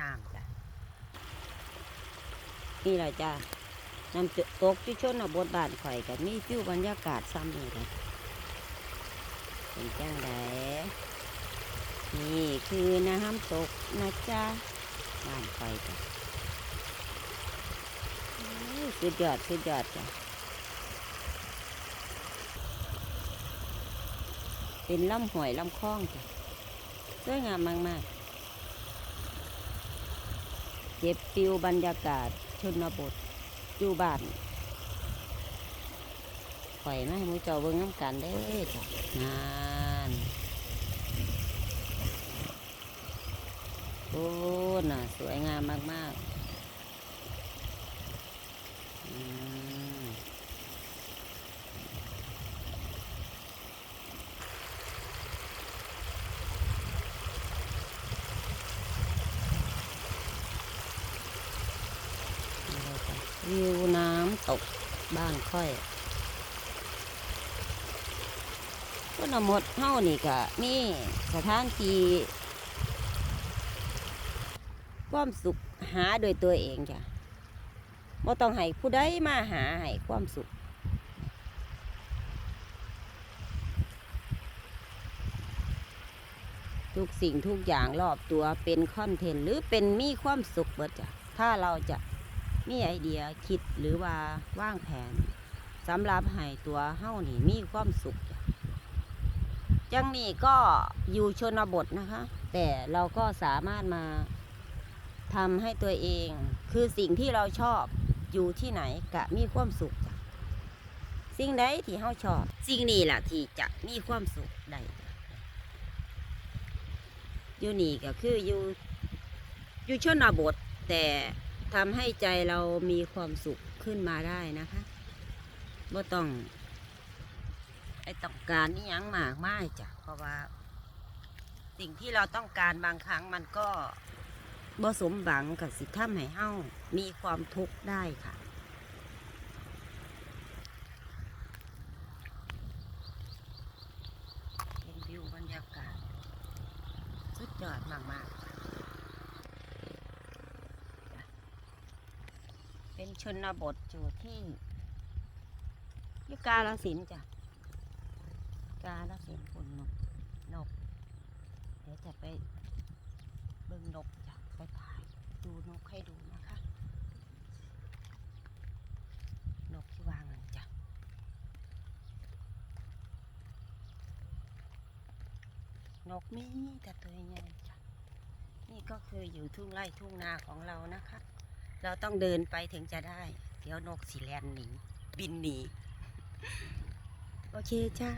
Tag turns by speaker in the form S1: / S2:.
S1: น้ำจ้ะนี่แหละจ้ะน้ำตกที่ชนบทบาทข่อยกับมีฟิวบรรยากาศซ้ำเลยนะเป็นจังไดนี่คือน้ำตกนะจ๊ะบ้านข่อยจ้ะสุดยอดสุดยอดจ้ะเป็นลำห้วยลำคล้องจ้ะสวยงามมากๆ เก็บฟิวบรรยากาศชนบทอยู่บ้านข่อยมาให้มูเจ้าเบิ้งน้ำกันได้จ้ะงานโอ้น่ะ สวยงามมากๆอืม นี่เลยจ้ะ วิวน้ำตกบ้านค่อยก็นหมดเท่านี่ก็มีสถานที่ความสุขหาโดยตัวเองจ้ะบ่ต้องให้ผู้ใดมาหาให้ความสุข ทุกสิ่งทุกอย่างรอบตัวเป็นคอนเทนต์หรือเป็นมีความสุขเบิดจ้ะถ้าเราจะ มีไอเดียคิดหรือว่าวางแผนสำหรับให้ตัวเฮ้านี่มีความสุข จังนี่ก็อยู่ชนบทนะคะ แต่เราก็สามารถมาทำให้ตัวเอง คือสิ่งที่เราชอบอยู่ที่ไหนกะมีความสุขจ้ะสิ่งใดที่เฮาชอบ สิ่งนี้แหละที่จะมีความสุขได้อยู่นี่ก็คืออยู่อยู่ชนบทแต่ ทำให้ใจเรามีความสุขขึ้นมาได้นะคะบ่ต้องไอต้องการนี่ยังมากมายจ้ะเพราะว่า สิ่งที่เราต้องการบางครั้งมันก็บ่สมหวังกับสิทำให้เฮามีความทุกข์ได้ค่ะ เป็นวิวบรรยากาศ สุดยอดมากๆจ้ะ เป็นชนบทอยู่ที่ยุกาลสินจ้ะกาลสินธุ์คนนกนก เดี๋ยวจะไปเบิ่งนกจ้ะไปถ่ายดูนกให้ดูนะคะ นกที่วางนั่นจ้ะนกมีแต่ตัวใหญ่จ้ะนี่ก็คืออยู่ทุ่งไร่ทุ่งนาของเรานะคะ เราต้องเดินไปถึงจะได้ เดี๋ยวนกสีแลนหนี บินหนี โอเคจ้า